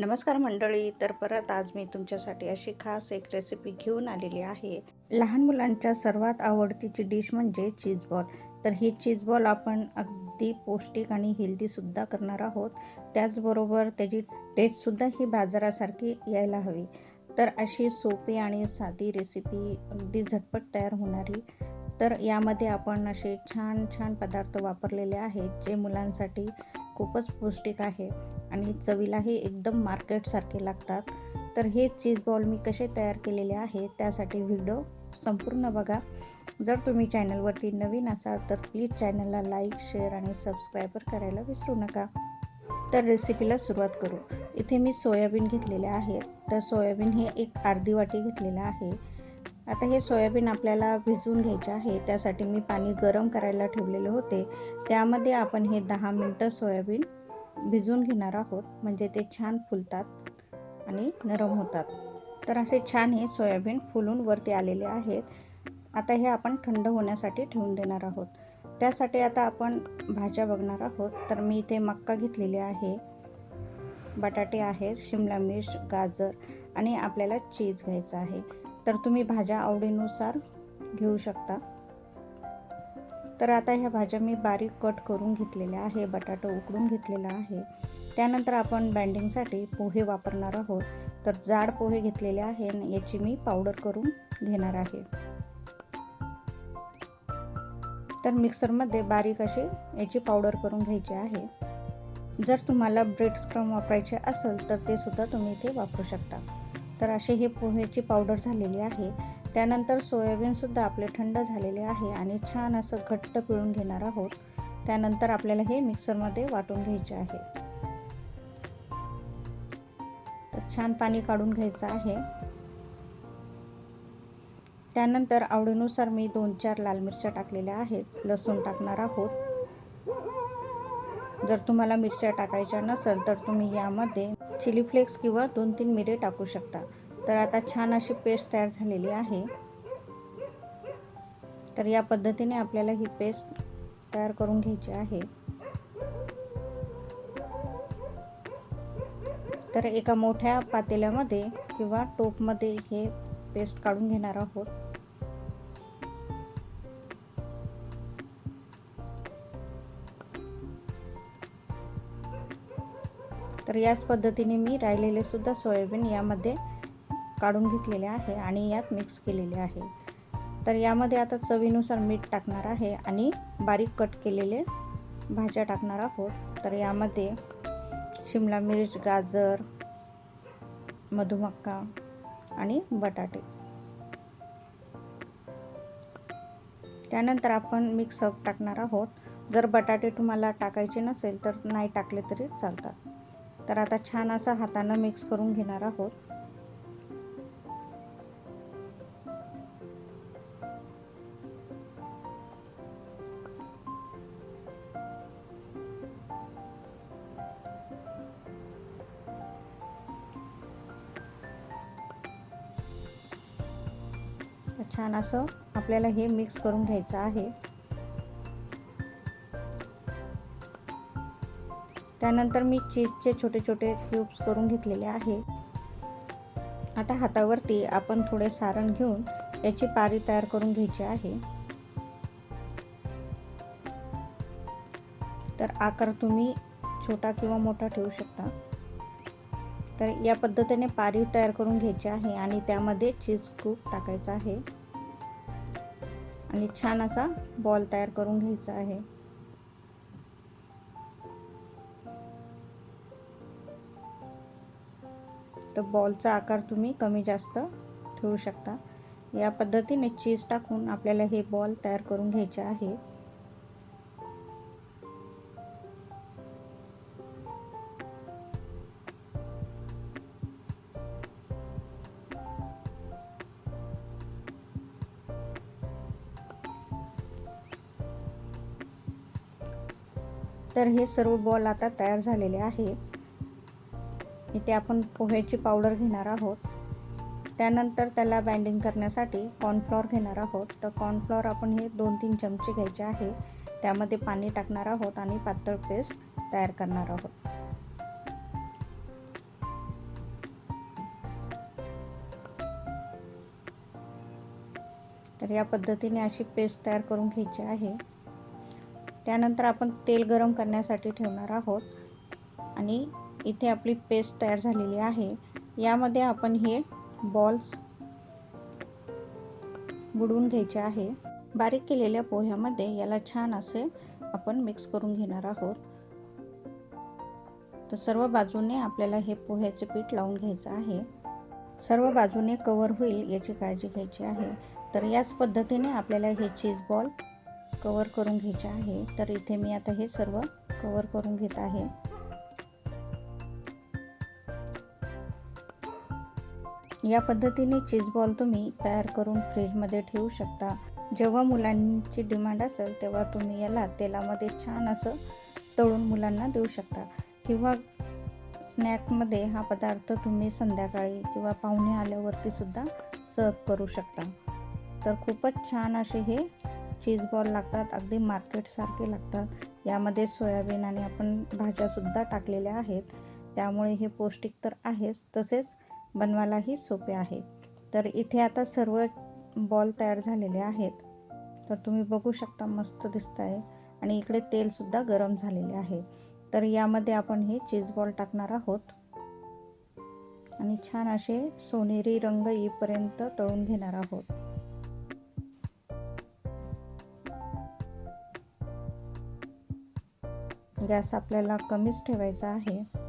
नमस्कार मंडळी तर परत आज मी तुमच्यासाठी अशी खास एक रेसिपी घेऊन आलेली आहे. लहान मुलांच्या सर्वात आवडतीची डिश म्हणजे चीज बॉल तर ही चीज बॉल आपण अगदी पौष्टिक आणि हेल्दीसुद्धा करणार आहोत. त्याचबरोबर त्याची टेस्टसुद्धा ही बाजारासारखी यायला हवी. तर अशी सोपी आणि साधी रेसिपी अगदी झटपट तयार होणारी. तर यामध्ये आपण असे छान छान पदार्थ वापरलेले आहेत जे मुलांसाठी खूपच पौष्टिक आहे आणि चवीलाही एकदम मार्केटसारखे लागतात. तर हे चीज बॉल मी कसे तयार केलेले आहे त्यासाठी व्हिडिओ संपूर्ण बघा. जर तुम्ही चॅनलवरती नवीन असाल तर प्लीज चॅनलला लाईक शेअर आणि सबस्क्रायबर करायला विसरू नका. तर रेसिपीला सुरुवात करू. इथे मी सोयाबीन घेतलेले आहे. तर सोयाबीन हे एक अर्धी वाटी घेतलेलं आहे. आता हे सोयाबीन आपल्याला भिजवून घ्यायचे आहे. त्यासाठी मी पाणी गरम करायला ठेवलेले होते. त्यामध्ये आपण हे दहा मिनटं सोयाबीन भिजवून घेणार आहोत. म्हणजे ते छान फुलतात आणि नरम होतात. तर असे छान हे सोयाबीन फुलून वरती आलेले आहेत. आता हे आपण थंड होण्यासाठी ठेवून देणार आहोत. त्यासाठी आता आपण भाज्या बघणार आहोत. तर मी इथे मक्का घेतलेली आहे. बटाटे आहेत शिमला मिर्च गाजर आणि आपल्याला चीज घ्यायचं आहे. तर तुम्ही भाज्या आवडीनुसार घेऊ शकता. तर आता ह्या भाज्या मी बारीक कट करून घेतलेल्या आहे बटाटा उकडून घेतलेला आहे. त्यानंतर आपण बँडिंगसाठी पोहे वापरणार आहोत. तर जाड पोहे घेतलेले आहे याची मी पावडर करून घेणार आहे. तर मिक्सरमध्ये बारीक असे याची पावडर करून घ्यायची आहे. जर तुम्हाला ब्रेड स्क्रम वापरायचे असेल तर ते सुद्धा तुम्ही इथे वापरू शकता. तर असे हे पोह्याची पावडर झालेली आहे. त्यानंतर सोयाबीनसुद्धा आपले थंड झालेले आहे आणि छान असं घट्ट पिळून घेणार आहोत. त्यानंतर आपल्याला हे मिक्सरमध्ये वाटून घ्यायचे आहे. तर छान पाणी काढून घ्यायचं आहे. त्यानंतर आवडीनुसार मी दोन चार लाल मिरच्या टाकलेल्या आहेत. लसूण टाकणार आहोत. जर तुम्हाला मिरच्या टाकायच्या नसेल तर तुम्ही यामध्ये चिली फ्लेक्स किंवा दोन तीन मिरे टाकू शकता. तर आता छान अशी पेस्ट तयार झालेली आहे. तर या पद्धतीने आपल्याला ही पेस्ट तयार करून घ्यायची आहे. तर एका मोठ्या पातेल्यामध्ये किंवा टोपमध्ये हे पेस्ट काढून घेणार आहोत. तर याच पद्धतीने मी राहिलेले सुद्धा सोयाबीन यामध्ये काढून घेतलेले आहे आणि यात मिक्स केलेले आहे. तर यामध्ये आता चवीनुसार मीठ टाकणार आहे आणि बारीक कट केलेले भाज्या टाकणार आहोत. तर यामध्ये शिमला मिर्च गाजर मधुमक्का आणि बटाटे. त्यानंतर आपण मिक्सअप टाकणार आहोत. जर बटाटे तुम्हाला टाकायचे नसेल तर नाही टाकले तरी चालतात. तर आता छान असं हातानं मिक्स करून घेणार आहोत. छान असं आपल्याला हे मिक्स करून घ्यायचं आहे. त्यानंतर मी चीजचे छोटे छोटे क्यूब्स करून घेतलेले आहे. आता हातावरती आपण थोडे सारण घेऊन याची पारी तयार करून घ्यायची आहे. तर आकार तुम्ही छोटा किंवा मोठा ठेवू शकता. तर या पद्धतीने पारी तयार करून घ्यायची आहे आणि त्यामध्ये चीज कूप टाकायचा आहे. आणि छान असा बॉल तयार करून घ्यायचा आहे. तर बॉलचा आकार तुम्ही कमी जास्त ठेवू शकता. या पद्धतीने चीज टाकून आपल्याला हे बॉल तयार करून घ्यायचे आहे. तर हे सर्व बॉल आता तयार झालेले आहे. त्यासाठी आपण पोह्याची पावडर घेणार आहोत. त्यानंतर त्याला बँडिंग करण्यासाठी कॉर्नफ्लॉवर घेणार आहोत. तर कॉर्नफ्लॉवर आपण हे दोन तीन चमचे घ्यायचे आहे. त्यामध्ये पाणी टाकणार आहोत आणि पातळ पेस्ट तयार करणार आहोत. तर या पद्धतीने अशी पेस्ट तयार करून घ्यायची आहे. त्यानंतर आपण तेल गरम करण्यासाठी ठेवणार आहोत आणि इथे आपली पेस्ट तयार झालेली आहे. यामध्ये आपण हे बॉल्स बुडवून घ्यायचे आहे. बारीक केलेल्या पोह्यामध्ये याला छान असे आपण मिक्स करून घेणार आहोत. तर सर्व बाजूने आपल्याला हे पोह्याचे पीठ लावून घ्यायचं आहे. सर्व बाजूने कवर होईल याची काळजी घ्यायची आहे. तर याच पद्धतीने आपल्याला हे चीज बॉल कवर करून घ्यायचे आहे. तर इथे मी आता हे सर्व कवर करून घेत आहे. या पद्धतीने चीज बॉल तुम्ही तयार करून फ्रीजमध्ये ठेवू शकता. जेव्हा मुलांची डिमांड असेल तेव्हा तुम्ही याला तेलामध्ये छान असं तळून मुलांना देऊ शकता. किंवा स्नॅकमध्ये हा पदार्थ तुम्ही संध्याकाळी किंवा पाहुणे आल्यावरती सुद्धा सर्व करू शकता. तर खूपच छान असे हे चीज बॉल लागतात. अगदी मार्केटसारखे लागतात. यामध्ये सोयाबीन आणि आपण भाज्यासुद्धा टाकलेल्या आहेत. त्यामुळे हे पौष्टिक तर आहेच. तसेच बनवायलाही सोपे आहे. तर इथे आता सर्व बॉल तयार झालेले आहेत. तर तुम्ही बघू शकता मस्त दिसत आहे आणि इकडे तेलसुद्धा गरम झालेले आहे. तर यामध्ये आपण हे चीज बॉल टाकणार आहोत. आणि छान असे सोनेरी रंग येईपर्यंत तळून घेणार आहोत. गॅस आपल्याला कमीच ठेवायचा आहे.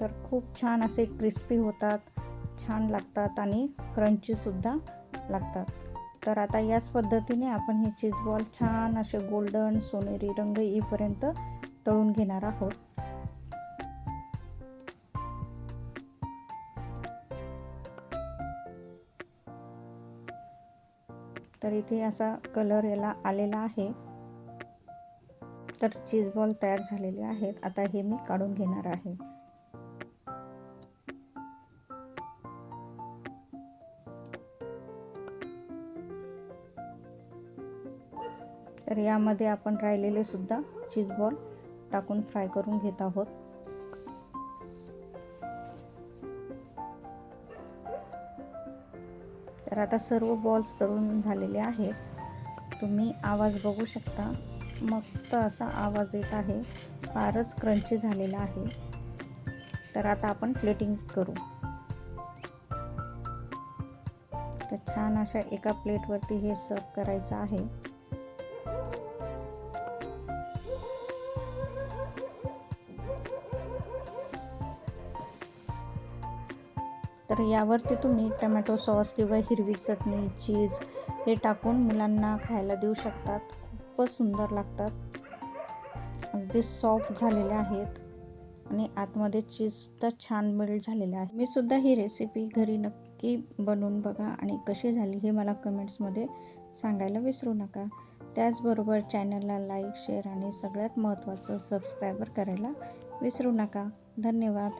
तर खूप छान असे क्रिस्पी होतात छान लागतात आणि क्रंचीसुद्धा लागतात. तर आता याच पद्धतीने आपण हे चीज बॉल छान असे गोल्डन सोनेरी रंग येईपर्यंत तळून घेणार आहोत. तर इथे असा कलर याला आलेला आहे. तर चीज बॉल तयार झालेले आहेत. आता हे मी काढून घेणार आहे. तर यामध्ये आपण राहिलेले सुद्धा चीज बॉल टाकून फ्राय करून घेत आहोत. तर आता सर्व बॉल्स तळून झालेले आहेत. तुम्ही आवाज बघू शकता. मस्त असा आवाज येत आहे. फारच क्रंची झालेला आहे. तर आता आपण प्लेटिंग करू. तर छान अशा एका प्लेटवरती हे सर्व करायचं आहे. तर यावरती तुम्ही टमॅटो सॉस किंवा हिरवी चटणी चीज हे टाकून मुलांना खायला देऊ शकतात. खूपच सुंदर लागतात. अगदी सॉफ्ट झालेले आहेत. आणि आतमध्ये चीजसुद्धा छान मेल्ट झालेला आहे मी सुद्धा ही रेसिपी घरी नक्की बनवून बघा आणि कशी झाली हे मला कमेंट्समध्ये सांगायला विसरू नका. त्याचबरोबर चॅनलला लाईक शेअर आणि सगळ्यात महत्त्वाचं सबस्क्रायबर करायला विसरू नका. धन्यवाद.